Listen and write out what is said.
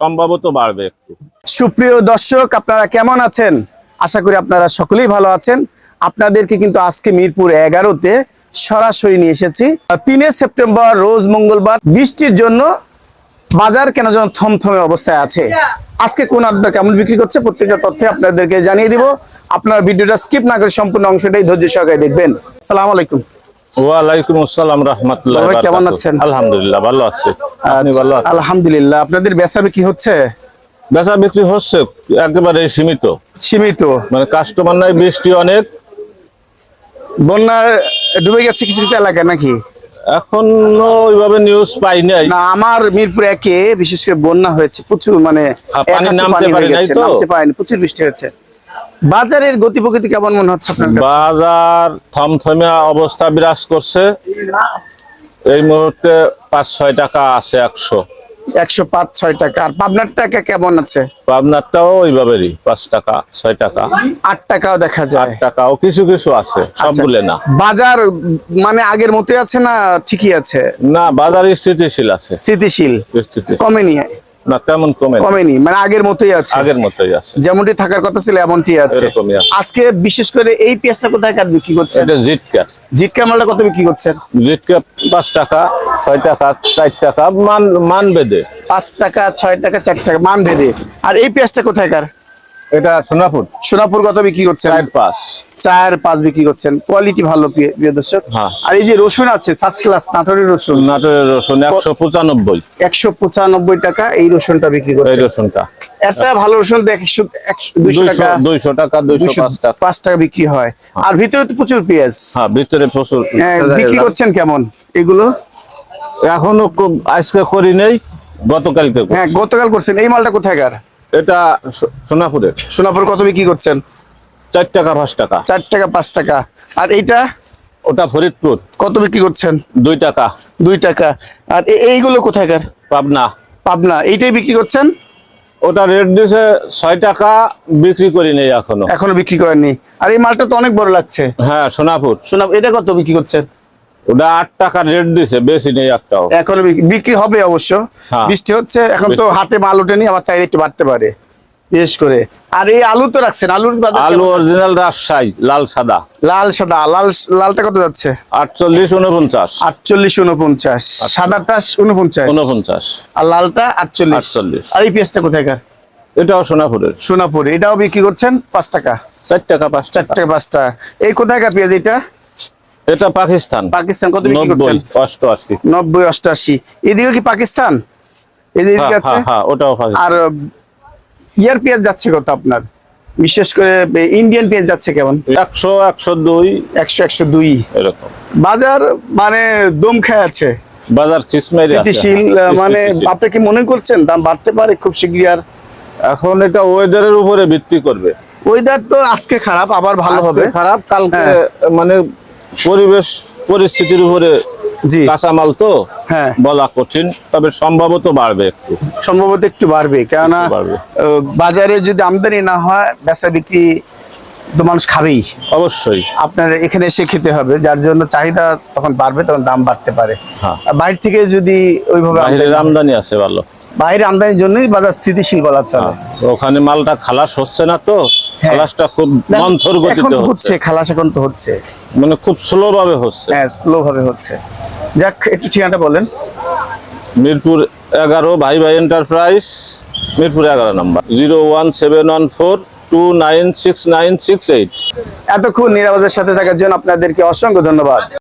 সম্ভবত বাড়বে একটু। সুপ্রিয় দর্শক, আপনারা কেমন আছেন? আশা করি আপনারা সকলেই ভালো আছেন। আপনাদেরকে কিন্তু আজকে মিরপুর এগারোতে সরাসরি নিয়ে এসেছি। তিনে সেপ্টেম্বর, রোজ মঙ্গলবার, বৃষ্টির জন্য বাজার কেন যেন থমথমে অবস্থায় আছে। আজকে কোন আড্ডা কেমন বিক্রি করছে, প্রত্যেকটা তথ্যে আপনাদেরকে জানিয়ে দিব। আপনার ভিডিওটা স্কিপ না করে সম্পূর্ণ অংশটাই ধৈর্য সহকারে দেখবেন। সালাম আলাইকুম। ওয়ালাইকুম আসসালাম রহমতুল্লাহ কেমন আছেন? আলহামদুলিল্লাহ ভালো আছে। আপনি ভালো আছেন? আলহামদুলিল্লাহ। আপনাদের বেচা বিক্রি হচ্ছে? বেচা বিক্রি হচ্ছে একেবারে সীমিত। সীমিত। মানে কাস্টমার নাই বৃষ্টি অনেক। বন্যার ডুবে গেছে কিছু কিছু এলাকায় নাকি? এখনও ওইভাবে নিউজ পাই নাই। না আমার মিরপুর একে বিশেষ করে বন্যা হয়েছে প্রচুর মানে হ্যাঁ, এক পানি হাঁটু নামতে পারে নাই তো? নামতে পারেনি প্রচুর বৃষ্টি হয়েছে। বাজারের গতি প্রকৃতি কেমন মনে হচ্ছে আপনার বাজার থমথমে অবস্থা বিরাজ করছে। এই মুহূর্তে পাঁচ ছয় টাকা আছে একশো। একশো পাঁচ ছয় টাকা। আর পাবনার টাকা কেমন আছে? পাবনারটাও ওইভাবেরই পাঁচ টাকা ছয় টাকা। আট টাকাও দেখা যায়। টাকাও কিছু কিছু আছে আচ্ছা। সবগুলো না। বাজার মানে আগের মতোই আছে না ঠিকই আছে? না বাজার স্থিতিশীল আছে। স্থিতিশীল। স্থিতিশীল। কমেনি না তেমন কমে কমেনি মানে আগের মতোই আছে। আগের মতোই আছে। যেমনটি থাকার কথা ছিল এমনটি আছে। আজকে বিশেষ করে এই পেঁয়াজটা কোথায় কার বিক্রি করছেন? এটা জিটকা জিটকা মালটা কত বিক্রি করছেন? জিটকা পাঁচ টাকা ছয় টাকা চার টাকা মান মান বেদে পাঁচ টাকা ছয় টাকা চার টাকা মান ভেদে। আর এই পেঁয়াজটা কোথায় কার? এটা সোনাপুর। সোনাপুর কত বিক্রি করছেন? চার পাঁচ চার পাঁচ বিক্রি করছেন। কোয়ালিটি ভালো প্রিয় দর্শক। হ্যাঁ। আর এই যে রসুন আছে ফার্স্ট ক্লাস নাটোরের রসুন। নাটোরের রসুন একশো পঁচানব্বই। একশো পঁচানব্বই টাকা এই রসুনটা বিক্রি এই রসুনটা। এছাড়া ভালো রসুন একশো একশো দুইশো টাকা। দুইশো টাকা দুইশো দুইশো টাকা। পাঁচ টাকা বিক্রি হয়। আর ভিতরে তো প্রচুর পেঁয়াজ। হ্যাঁ ভিতরে প্রচুর হ্যাঁ, বিক্রি করছেন কেমন? এগুলো? এখনও খুব- আজকে করি নেই গতকালকে হ্যাঁ গতকাল করছেন। এই মালটা কোথায়কার এটা সোনাপুরের। সোনাপুর কত বিক্রি করছেন? চার টাকা পাঁচ টাকা। চার টাকা পাঁচ টাকা। আর এইটা? ওটা ফরিদপুর। কত বিক্রি করছেন? দুই টাকা। দুই টাকা। আর এইগুলো কোথায়কার পাবনা। পাবনা। এইটাই বিক্রি করছেন? ওটা রেট দিছে ছয় টাকা বিক্রি করি নেই এখনও। এখনও বিক্রি করেননি। আর এই মালটা তো অনেক বড় লাগছে। হ্যাঁ সোনাপুর। শোনা এটা কত বিক্রি করছেন? ওটা আট টাকা রেট দিছে বেশি নেই একটাও। এখনও বিক্রি- হবে অবশ্য। হ্যাঁ। বৃষ্টি হচ্ছে এখন তো। হাটে মাল ওঠেনি আবার চাইলে একটু বাড়তে পারে বিশেষ করে। আর এই আলু তো রাখছেন আলুর আলু অরিজিনাল রাজশাহী লাল সাদা। লাল সাদা লাল লালটা কত যাচ্ছে? আটচল্লিশ উনপঞ্চাশ। আটচল্লিশ উনপঞ্চাশ সাদাটা উনপঞ্চাশ। উনপঞ্চাশ। আর লালটা আটচল্লিশ। 48 আর এই পেঁয়াজটা কোথায়কার এটাও সোনাপুরের। সোনাপুর এটাও বিক্রি করছেন পাঁচ টাকা। চার টাকা পাঁচ চার টাকা টাকা পাঁচ টাকা। এই কোথায়কার পেঁয়াজ এটা এটা পাকিস্তান। পাকিস্তান কত বিক্রি করছেন? অষ্টআশি। নব্বই অষ্টাশি এদিকে কি পাকিস্তান? এদিকে হ্যাঁ, আছে? হ্যাঁ, হ্যাঁ, ওটাও পাকিস্তান। আর ইয়ার পেঁয়াজ যাচ্ছে কত আপনার? বিশেষ করে ইন্ডিয়ান পেঁয়াজ যাচ্ছে কেমন? একশো একশো দুই। একশো একশো দুই। এরকম। বাজার মানে দম খায় আছে। বাজার কিসমের স্থিতিশীল মানে আপনি কি মনে করছেন? দাম বাড়তে পারে খুব শীঘ্রই আর? এখন এটা ওয়েদারের উপরে ভিত্তি করবে। ওয়েদার তো আজকে খারাপ আবার ভালো হবে। খারাপ কালকে হ্যাঁ। মানে পরিবেশ পরিস্থিতির উপরে জি। কাঁচামাল তো হ্যাঁ। বলা কঠিন তবে সম্ভবত বাড়বে একটু। সম্ভবত একটু বাড়বে কেননা। বাজারে যদি আমদানি না হয় বেচা বিক্রি তো মানুষ খাবেই। অবশ্যই। আপনার এখানে এসে খেতে হবে যার জন্য চাহিদা তখন বাড়বে তখন দাম বাড়তে পারে। হ্যাঁ। বাইরে থেকে যদি ওইভাবে আমদানি- আছে ভালো। বাইরে আমদানির জন্যই বাজার স্থিতিশীল বলা চলে। ওখানে মালটা খালাস হচ্ছে না তো হ্যাঁ। খালাসটা খুব মন্থর গতিতে হচ্ছে। হচ্ছে খালাস এখন তো হচ্ছে। মানে খুব স্লো ভাবে হচ্ছে। হ্যাঁ স্লো ভাবে হচ্ছে। যাক একটু ঠিকানাটা বলেন। মিরপুর এগারো ভাই ভাই এন্টারপ্রাইজ মিরপুর এগারো number. Zero one seven one four two nine six nine six eight. এতক্ষণ নিরাপদের সাথে থাকার জন্য আপনাদেরকে অসংখ্য ধন্যবাদ।